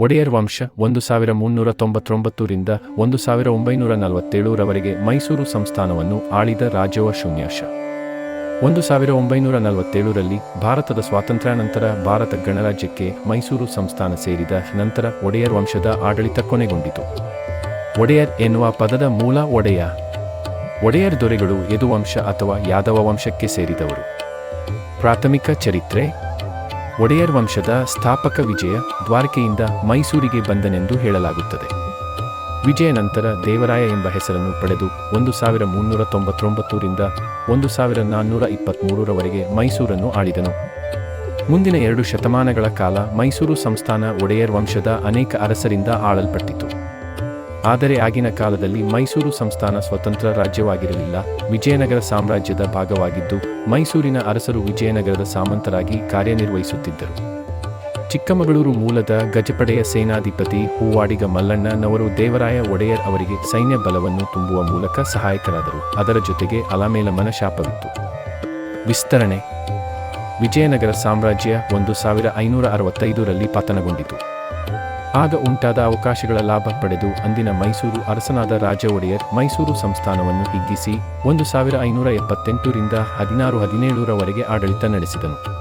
ಒಡೆಯರ್ ವಂಶ ಒಂದು ಸಾವಿರ ಮುನ್ನೂರ ತೊಂಬತ್ತೊಂಬತ್ತರಿಂದ ಒಂದು ಸಾವಿರ ಒಂಬೈನೂರ ನಲವತ್ತೇಳರವರೆಗೆ ಮೈಸೂರು ಸಂಸ್ಥಾನವನ್ನು ಆಳಿದ ರಾಜವ ಶೂನ್ಯಾಶ. ಒಂದು ಸಾವಿರ ಒಂಬೈನೂರ ನಲವತ್ತೇಳರಲ್ಲಿ ಭಾರತದ ಸ್ವಾತಂತ್ರ್ಯಾನಂತರ ಭಾರತ ಗಣರಾಜ್ಯಕ್ಕೆ ಮೈಸೂರು ಸಂಸ್ಥಾನ ಸೇರಿದ ನಂತರ ಒಡೆಯರ್ ವಂಶದ ಆಡಳಿತ ಕೊನೆಗೊಂಡಿತು. ಒಡೆಯರ್ ಎನ್ನುವ ಪದದ ಮೂಲ ಒಡೆಯ. ಒಡೆಯರ್ ದೊರೆಗಳು ಯದುವಂಶ ಅಥವಾ ಯಾದವ ವಂಶಕ್ಕೆ ಸೇರಿದವರು. ಪ್ರಾಥಮಿಕ ಚರಿತ್ರೆ ಒಡೆಯರ್ ವಂಶದ ಸ್ಥಾಪಕ ವಿಜಯ ದ್ವಾರಕೆಯಿಂದ ಮೈಸೂರಿಗೆ ಬಂದನೆಂದು ಹೇಳಲಾಗುತ್ತದೆ. ವಿಜಯ ನಂತರ ದೇವರಾಯ ಎಂಬ ಹೆಸರನ್ನು ಪಡೆದು ಒಂದು ಸಾವಿರ ಮುನ್ನೂರ ತೊಂಬತ್ತೊಂಬತ್ತರಿಂದ ಒಂದು ಸಾವಿರ ನಾನ್ನೂರ ಇಪ್ಪತ್ತ್ಮೂರರವರೆಗೆ ಮೈಸೂರನ್ನು ಆಳಿದನು. ಮುಂದಿನ ಎರಡು ಶತಮಾನಗಳ ಕಾಲ ಮೈಸೂರು ಸಂಸ್ಥಾನ ಒಡೆಯರ್ ವಂಶದ ಅನೇಕ ಅರಸರಿಂದ ಆಳಲ್ಪಟ್ಟಿತು. ಆದರೆ ಆಗಿನ ಕಾಲದಲ್ಲಿ ಮೈಸೂರು ಸಂಸ್ಥಾನ ಸ್ವತಂತ್ರ ರಾಜ್ಯವಾಗಿರಲಿಲ್ಲ. ವಿಜಯನಗರ ಸಾಮ್ರಾಜ್ಯದ ಭಾಗವಾಗಿದ್ದು, ಮೈಸೂರಿನ ಅರಸರು ವಿಜಯನಗರದ ಸಾಮಂತರಾಗಿ ಕಾರ್ಯನಿರ್ವಹಿಸುತ್ತಿದ್ದರು. ಚಿಕ್ಕಮಗಳೂರು ಮೂಲದ ಗಜಪಡೆಯ ಸೇನಾಧಿಪತಿ ಹೂವಾಡಿಗ ಮಲ್ಲಣ್ಣನವರು ದೇವರಾಯ ಒಡೆಯರ್ ಅವರಿಗೆ ಸೈನ್ಯ ಬಲವನ್ನು ತುಂಬುವ ಮೂಲಕ ಸಹಾಯಕರಾದರು. ಅದರ ಜೊತೆಗೆ ಅಲಮೇಲ ಶಾಪವಿತ್ತು. ವಿಸ್ತರಣೆ. ವಿಜಯನಗರ ಸಾಮ್ರಾಜ್ಯ ಒಂದು ಸಾವಿರ ಐನೂರ ಅರವತ್ತೈದರಲ್ಲಿ ಪತನಗೊಂಡಿತು. ಆಗ ಉಂಟಾದ ಅವಕಾಶಗಳ ಲಾಭ ಪಡೆದು ಅಂದಿನ ಮೈಸೂರು ಅರಸನಾದ ರಾಜ ಒಡೆಯರ್ ಮೈಸೂರು ಸಂಸ್ಥಾನವನ್ನು ಹಿಗ್ಗಿಸಿ ಒಂದು ಸಾವಿರ ಐನೂರ ಎಪ್ಪತ್ತೆಂಟರಿಂದ ಹದಿನಾರು ಹದಿನೇಳರವರೆಗೆ ಆಡಳಿತ ನಡೆಸಿದನು.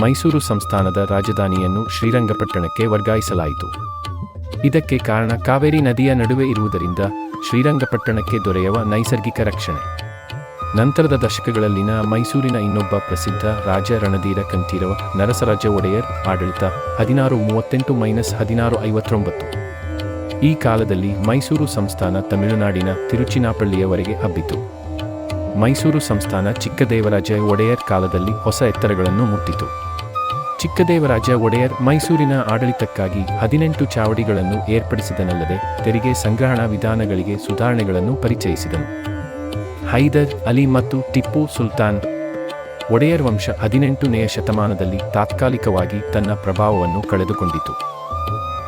ಮೈಸೂರು ಸಂಸ್ಥಾನದ ರಾಜಧಾನಿಯನ್ನು ಶ್ರೀರಂಗಪಟ್ಟಣಕ್ಕೆ ವರ್ಗಾಯಿಸಲಾಯಿತು. ಇದಕ್ಕೆ ಕಾರಣ ಕಾವೇರಿ ನದಿಯ ನಡುವೆ ಇರುವುದರಿಂದ ಶ್ರೀರಂಗಪಟ್ಟಣಕ್ಕೆ ದೊರೆಯುವ ನೈಸರ್ಗಿಕ ರಕ್ಷಣೆ. ನಂತರದ ದಶಕಗಳಲ್ಲಿನ ಮೈಸೂರಿನ ಇನ್ನೊಬ್ಬ ಪ್ರಸಿದ್ಧ ರಾಜ ರಣಧೀರ ಕಂಠೀರವ ನರಸರಾಜ ಒಡೆಯರ್ ಆಡಳಿತ ಹದಿನಾರು ಮೂವತ್ತೆಂಟು ಮೈನಸ್ ಹದಿನಾರು ಐವತ್ತೊಂಬತ್ತು. ಈ ಕಾಲದಲ್ಲಿ ಮೈಸೂರು ಸಂಸ್ಥಾನ ತಮಿಳುನಾಡಿನ ತಿರುಚಿನಾಪಳ್ಳಿಯವರೆಗೆ ಹಬ್ಬಿತು. ಮೈಸೂರು ಸಂಸ್ಥಾನ ಚಿಕ್ಕದೇವರಾಜ ಒಡೆಯರ್ ಕಾಲದಲ್ಲಿ ಹೊಸ ಎತ್ತರಗಳನ್ನು ಮುಟ್ಟಿತು. ಚಿಕ್ಕದೇವರಾಜ ಒಡೆಯರ್ ಮೈಸೂರಿನ ಆಡಳಿತಕ್ಕಾಗಿ ಹದಿನೆಂಟು ಚಾವಡಿಗಳನ್ನು ಏರ್ಪಡಿಸಿದನಲ್ಲದೆ ತೆರಿಗೆ ಸಂಗ್ರಹಣಾ ವಿಧಾನಗಳಿಗೆ ಸುಧಾರಣೆಗಳನ್ನು ಪರಿಚಯಿಸಿದನು. ಹೈದರ್ ಅಲಿ ಮತ್ತು ಟಿಪ್ಪು ಸುಲ್ತಾನ್. ಒಡೆಯರ್ ವಂಶ ಹದಿನೆಂಟನೆಯ ಶತಮಾನದಲ್ಲಿ ತಾತ್ಕಾಲಿಕವಾಗಿ ತನ್ನ ಪ್ರಭಾವವನ್ನು ಕಳೆದುಕೊಂಡಿತು.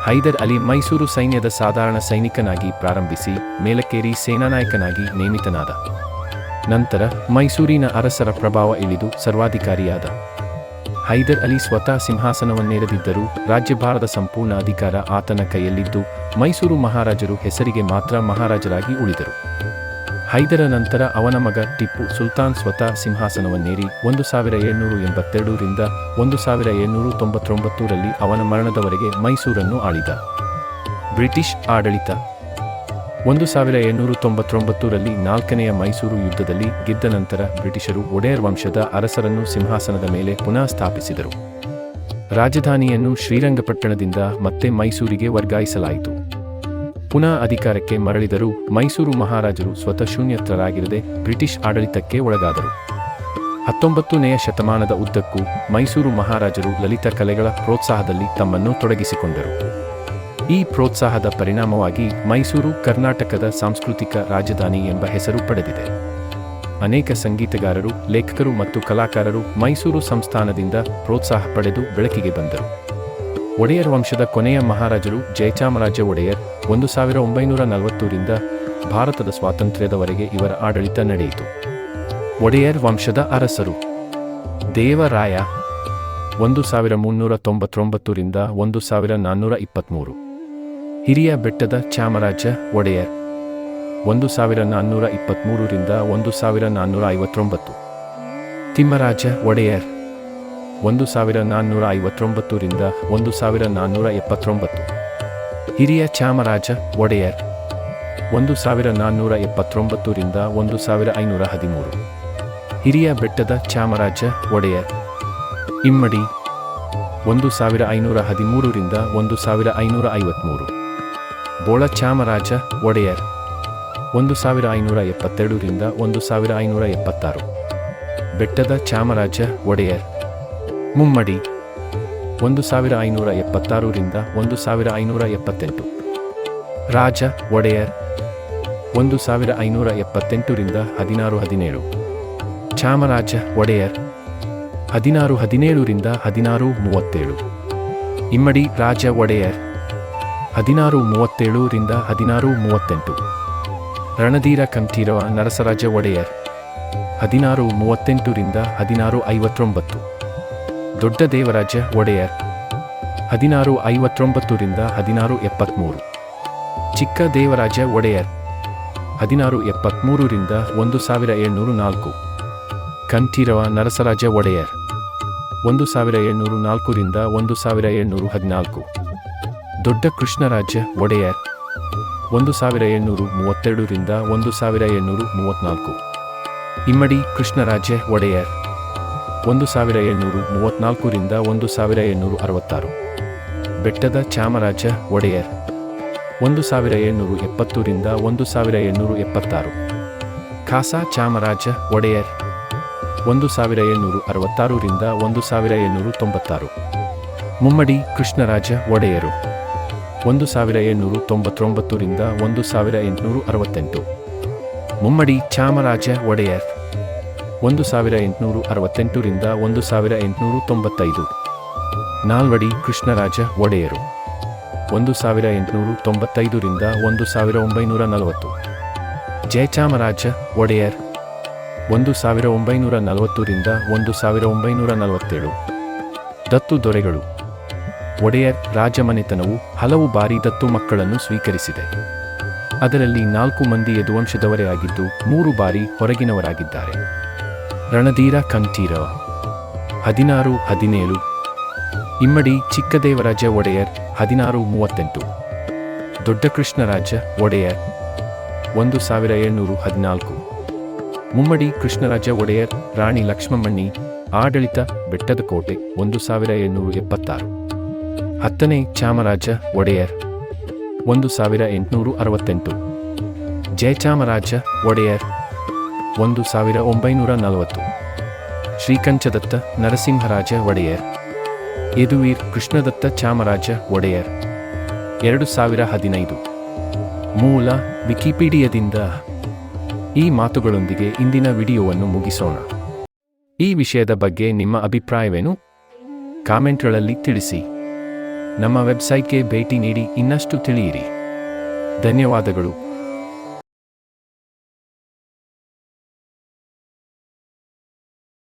ಹೈದರ್ ಅಲಿ ಮೈಸೂರು ಸೈನ್ಯದ ಸಾಧಾರಣ ಸೈನಿಕನಾಗಿ ಪ್ರಾರಂಭಿಸಿ ಮೇಲಕ್ಕೇರಿ ಸೇನಾನಾಯಕನಾಗಿ ನೇಮಿತನಾದ. ನಂತರ ಮೈಸೂರಿನ ಅರಸರ ಪ್ರಭಾವ ಇಳಿದು ಸರ್ವಾಧಿಕಾರಿಯಾದ. ಹೈದರ್ ಅಲಿ ಸ್ವತಃ ಸಿಂಹಾಸನವನ್ನೇರದಿದ್ದರೂ ರಾಜ್ಯಭಾರದ ಸಂಪೂರ್ಣ ಅಧಿಕಾರ ಆತನ ಕೈಯಲ್ಲಿದ್ದು ಮೈಸೂರು ಮಹಾರಾಜರು ಹೆಸರಿಗೆ ಮಾತ್ರ ಮಹಾರಾಜರಾಗಿ ಉಳಿದರು. ಹೈದರ ನಂತರ ಅವನ ಮಗ ಟಿಪ್ಪು ಸುಲ್ತಾನ್ ಸ್ವತಃ ಸಿಂಹಾಸನವನ್ನೇರಿ ಒಂದು ಸಾವಿರ ಏಳ್ನೂರು ಎಂಬತ್ತೆರಡರಿಂದ ಒಂದು ಸಾವಿರ ಏಳ್ನೂರು ತೊಂಬತ್ತೊಂಬತ್ತರಲ್ಲಿ ಅವನ ಮರಣದವರೆಗೆ ಮೈಸೂರನ್ನು ಆಳಿದ. ಬ್ರಿಟಿಷ್ ಆಡಳಿತ. ಒಂದು ಸಾವಿರ ಏಳ್ನೂರು ತೊಂಬತ್ತೊಂಬತ್ತರಲ್ಲಿ ನಾಲ್ಕನೆಯ ಮೈಸೂರು ಯುದ್ಧದಲ್ಲಿ ಗೆದ್ದ ನಂತರ ಬ್ರಿಟಿಷರು ಒಡೆಯರ್ ವಂಶದ ಅರಸರನ್ನು ಸಿಂಹಾಸನದ ಮೇಲೆ ಪುನಃ ಸ್ಥಾಪಿಸಿದರು. ರಾಜಧಾನಿಯನ್ನು ಶ್ರೀರಂಗಪಟ್ಟಣದಿಂದ ಮತ್ತೆ ಮೈಸೂರಿಗೆ ವರ್ಗಾಯಿಸಲಾಯಿತು. ಪುನಃ ಅಧಿಕಾರಕ್ಕೆ ಮರಳಿದರೂ ಮೈಸೂರು ಮಹಾರಾಜರು ಸ್ವತಃ ಶೂನ್ಯತರಾಗಿರದೆ ಬ್ರಿಟಿಷ್ ಆಡಳಿತಕ್ಕೆ ಒಳಗಾದರು. ಹತ್ತೊಂಬತ್ತನೆಯ ಶತಮಾನದ ಉದ್ದಕ್ಕೂ ಮೈಸೂರು ಮಹಾರಾಜರು ಲಲಿತ ಕಲೆಗಳ ಪ್ರೋತ್ಸಾಹದಲ್ಲಿ ತಮ್ಮನ್ನು ತೊಡಗಿಸಿಕೊಂಡರು. ಈ ಪ್ರೋತ್ಸಾಹದ ಪರಿಣಾಮವಾಗಿ ಮೈಸೂರು ಕರ್ನಾಟಕದ ಸಾಂಸ್ಕೃತಿಕ ರಾಜಧಾನಿ ಎಂಬ ಹೆಸರು ಪಡೆದಿದೆ. ಅನೇಕ ಸಂಗೀತಗಾರರು, ಲೇಖಕರು ಮತ್ತು ಕಲಾಕಾರರು ಮೈಸೂರು ಸಂಸ್ಥಾನದಿಂದ ಪ್ರೋತ್ಸಾಹ ಪಡೆದು ಬೆಳಕಿಗೆ ಬಂದರು. ಒಡೆಯರ್ ವಂಶದ ಕೊನೆಯ ಮಹಾರಾಜರು ಜಯಚಾಮರಾಜ ಒಡೆಯರ್ ಒಂದು ಸಾವಿರ ಒಂಬೈನೂರ ನಲವತ್ತೂರಿಂದ ಭಾರತದ ಸ್ವಾತಂತ್ರ್ಯದವರೆಗೆ ಇವರ ಆಡಳಿತ ನಡೆಯಿತು. ಒಡೆಯರ್ ವಂಶದ ಅರಸರು. ದೇವರಾಯ ಒಂದು ಸಾವಿರ ಮುನ್ನೂರ ತೊಂಬತ್ತೊಂಬತ್ತರಿಂದ ಒಂದು ಸಾವಿರ ನಾನ್ನೂರ ಇಪ್ಪತ್ತ್ಮೂರು ಹಿರಿಯ ಬೆಟ್ಟದ ಚಾಮರಾಜ ಒಡೆಯರ್. ಒಂದು ಸಾವಿರ ನಾನ್ನೂರ ಇಪ್ಪತ್ತ್ಮೂರರಿಂದ ಒಂದು ಸಾವಿರ ನಾನ್ನೂರ ಐವತ್ತೊಂಬತ್ತು. ತಿಮ್ಮರಾಜ ಒಡೆಯರ್. ಒಂದು ಸಾವಿರ ನಾನ್ನೂರ ಐವತ್ತೊಂಬತ್ತರಿಂದ ಒಂದು ಸಾವಿರ ನಾನ್ನೂರ ಎಪ್ಪತ್ತೊಂಬತ್ತು. ಹಿರಿಯ ಚಾಮರಾಜ ಒಡೆಯರ್, ಒಂದು ಸಾವಿರ ನಾನ್ನೂರ ಎಪ್ಪತ್ತೊಂಬತ್ತರಿಂದ ಒಂದು ಸಾವಿರ ಐನೂರ ಹದಿಮೂರು. ಹಿರಿಯ ಬೆಟ್ಟದ ಚಾಮರಾಜ ಒಡೆಯರ್, ಇಮ್ಮಡಿ, ಒಂದು ಸಾವಿರ ಐನೂರ ಹದಿಮೂರರಿಂದ ಒಂದು ಸಾವಿರ ಐನೂರ ಐವತ್ತ್ಮೂರು ಬೋಳ ಚಾಮರಾಜ ಒಡೆಯರ್, ಒಂದು ಸಾವಿರ ಐನೂರ ಎಪ್ಪತ್ತೆರಡರಿಂದ ಒಂದು ಸಾವಿರ ಐನೂರ ಎಪ್ಪತ್ತಾರು. ಬೆಟ್ಟದ ಚಾಮರಾಜ ಒಡೆಯರ್ ಮುಮ್ಮಡಿ. ಒಂದು ಸಾವಿರ ಐನೂರ ಎಪ್ಪತ್ತಾರರಿಂದ ಒಂದು ಸಾವಿರ ಐನೂರ ಎಪ್ಪತ್ತೆಂಟು. ರಾಜ, ಒಡೆಯರ್. ಒಂದು ಸಾವಿರ ಐನೂರ ಎಪ್ಪತ್ತೆಂಟರಿಂದ ಹದಿನಾರು, ಹದಿನೇಳು. ಚಾಮರಾಜ, ಒಡೆಯರ್. ಹದಿನಾರು ಹದಿನೇಳರಿಂದ ಹದಿನಾರು, ಮೂವತ್ತೇಳು. ಇಮ್ಮಡಿ, ರಾಜ, ಒಡೆಯರ್. ಹದಿನಾರು ಮೂವತ್ತೇಳರಿಂದ ಹದಿನಾರು, ಮೂವತ್ತೆಂಟು. ರಣಧೀರ ಕಂಠೀರವ ನರಸರಾಜ ಒಡೆಯರ್. ಹದಿನಾರು ಮೂವತ್ತೆಂಟರಿಂದ ಹದಿನಾರು, ಐವತ್ತೊಂಬತ್ತು. ದೊಡ್ಡ ದೇವರಾಜ ಒಡೆಯರ್. ಹದಿನಾರು ಐವತ್ತೊಂಬತ್ತರಿಂದ ಹದಿನಾರು ಎಪ್ಪತ್ತ್ಮೂರು ಚಿಕ್ಕ ದೇವರಾಜ ಒಡೆಯರ್. ಹದಿನಾರು ಎಪ್ಪತ್ತ್ಮೂರರಿಂದ ಒಂದು ಸಾವಿರ ಏಳ್ನೂರು ನಾಲ್ಕು. ಕಂಠೀರವ ನರಸರಾಜ ಒಡೆಯರ್. ಒಂದು ಸಾವಿರ ಏಳ್ನೂರು ನಾಲ್ಕರಿಂದ ಒಂದು ಸಾವಿರ ಏಳ್ನೂರು ಹದಿನಾಲ್ಕು. ದೊಡ್ಡ ಕೃಷ್ಣರಾಜ ಒಡೆಯರ್. ಒಂದು ಸಾವಿರ ಏಳ್ನೂರು ಮೂವತ್ತೆರಡರಿಂದ ಒಂದು ಸಾವಿರ ಏಳ್ನೂರು ಮೂವತ್ತ್ನಾಲ್ಕು ಇಮ್ಮಡಿ ಕೃಷ್ಣರಾಜ ಒಡೆಯರ್. ಒಂದು ಸಾವಿರ ಏಳ್ನೂರು ಮೂವತ್ತ್ನಾಲ್ಕರಿಂದ ಒಂದು ಸಾವಿರ ಏಳ್ನೂರು ಅರವತ್ತಾರು. ಬೆಟ್ಟದ ಚಾಮರಾಜ, ಒಡೆಯರ್. ಒಂದು ಸಾವಿರ ಏಳ್ನೂರು ಎಪ್ಪತ್ತರಿಂದ ಒಂದು ಸಾವಿರ ಏಳ್ನೂರು ಎಪ್ಪತ್ತಾರು. ಖಾಸಾ ಚಾಮರಾಜ, ಒಡೆಯರ್. ಒಂದು ಸಾವಿರ ಏಳ್ನೂರು ಅರವತ್ತಾರರಿಂದ ಒಂದು ಸಾವಿರ ಏಳ್ನೂರು ತೊಂಬತ್ತಾರು. ಮುಮ್ಮಡಿ ಕೃಷ್ಣರಾಜ, ಒಡೆಯರು. ಒಂದು ಸಾವಿರ ಏಳ್ನೂರು ತೊಂಬತ್ತೊಂಬತ್ತರಿಂದ ಒಂದು ಸಾವಿರ ಎಂಟುನೂರು ಅರವತ್ತೆಂಟು. ಮುಮ್ಮಡಿ ಚಾಮರಾಜ, ಒಡೆಯರ್. ಒಂದು ಸಾವಿರ ಎಂಟುನೂರು ಅರವತ್ತೆಂಟರಿಂದ ಒಂದು ಸಾವಿರ ಎಂಟುನೂರು ತೊಂಬತ್ತೈದು. ನಾಲ್ವಡಿ ಕೃಷ್ಣರಾಜ ಒಡೆಯರು. ಒಂದು ಸಾವಿರ ಎಂಟುನೂರು ತೊಂಬತ್ತೈದರಿಂದ ಒಂದು ಸಾವಿರ ಒಂಬೈನೂರ ನಲವತ್ತು. ಜಯಚಾಮರಾಜ ಒಡೆಯರ್. ಒಂದು ಸಾವಿರ ಒಂಬೈನೂರ ನಲವತ್ತರಿಂದ ಒಂದು ಸಾವಿರ ಒಂಬೈನೂರ ನಲವತ್ತೇಳು. ದತ್ತು ದೊರೆಗಳು. ಒಡೆಯರ್ ರಾಜಮನೆತನವು ಹಲವು ಬಾರಿ ದತ್ತು ಮಕ್ಕಳನ್ನು ಸ್ವೀಕರಿಸಿದೆ. ಅದರಲ್ಲಿ ನಾಲ್ಕು ಮಂದಿ ಯದುವಂಶದವರೇ ಆಗಿದ್ದು ಮೂರು ಬಾರಿ ಹೊರಗಿನವರಾಗಿದ್ದಾರೆ. ರಣಧೀರ ಕಂಠೀರವ ಹದಿನಾರು, ಹದಿನೇಳು. ಇಮ್ಮಡಿ ಚಿಕ್ಕದೇವರಾಜ ಒಡೆಯರ್, ಹದಿನಾರು, ಮೂವತ್ತೆಂಟು. ದೊಡ್ಡ ಕೃಷ್ಣರಾಜ ಒಡೆಯರ್, ಒಂದು ಸಾವಿರ ಏಳ್ನೂರು ಹದಿನಾಲ್ಕು. ಮುಮ್ಮಡಿ ಕೃಷ್ಣರಾಜ ಒಡೆಯರ್, ರಾಣಿ ಲಕ್ಷ್ಮಮ್ಮಣ್ಣಿ ಆಡಳಿತ ಬೆಟ್ಟದ ಕೋಟೆ ಒಂದು ಸಾವಿರ ಏಳ್ನೂರು ಎಪ್ಪತ್ತಾರು. ಹತ್ತನೇ ಚಾಮರಾಜ ಒಡೆಯರ್, ಒಂದು ಸಾವಿರ ಎಂಟುನೂರು ಅರವತ್ತೆಂಟು. ಜಯಚಾಮರಾಜ ಒಡೆಯರ್ ಒಂದು ಸಾವಿರ ಒಂಬೈನೂರ ನಲವತ್ತು. ಶ್ರೀಕಂಚದತ್ತ ನರಸಿಂಹರಾಜ ಒಡೆಯರ್. ಯದುವೀರ್ ಕೃಷ್ಣದತ್ತ ಚಾಮರಾಜ ಒಡೆಯರ್. ಎರಡು ಸಾವಿರ ಹದಿನೈದು. ಮೂಲ ವಿಕಿಪೀಡಿಯಾದಿಂದ ಈ ಮಾತುಗಳೊಂದಿಗೆ ಇಂದಿನ ವಿಡಿಯೋವನ್ನು ಮುಗಿಸೋಣ. ಈ ವಿಷಯದ ಬಗ್ಗೆ ನಿಮ್ಮ ಅಭಿಪ್ರಾಯವೇನು? ಕಾಮೆಂಟ್ಗಳಲ್ಲಿ ತಿಳಿಸಿ. ನಮ್ಮ ವೆಬ್ಸೈಟ್ಗೆ ಭೇಟಿ ನೀಡಿ ಇನ್ನಷ್ಟು ತಿಳಿಯಿರಿ. ಧನ್ಯವಾದಗಳು.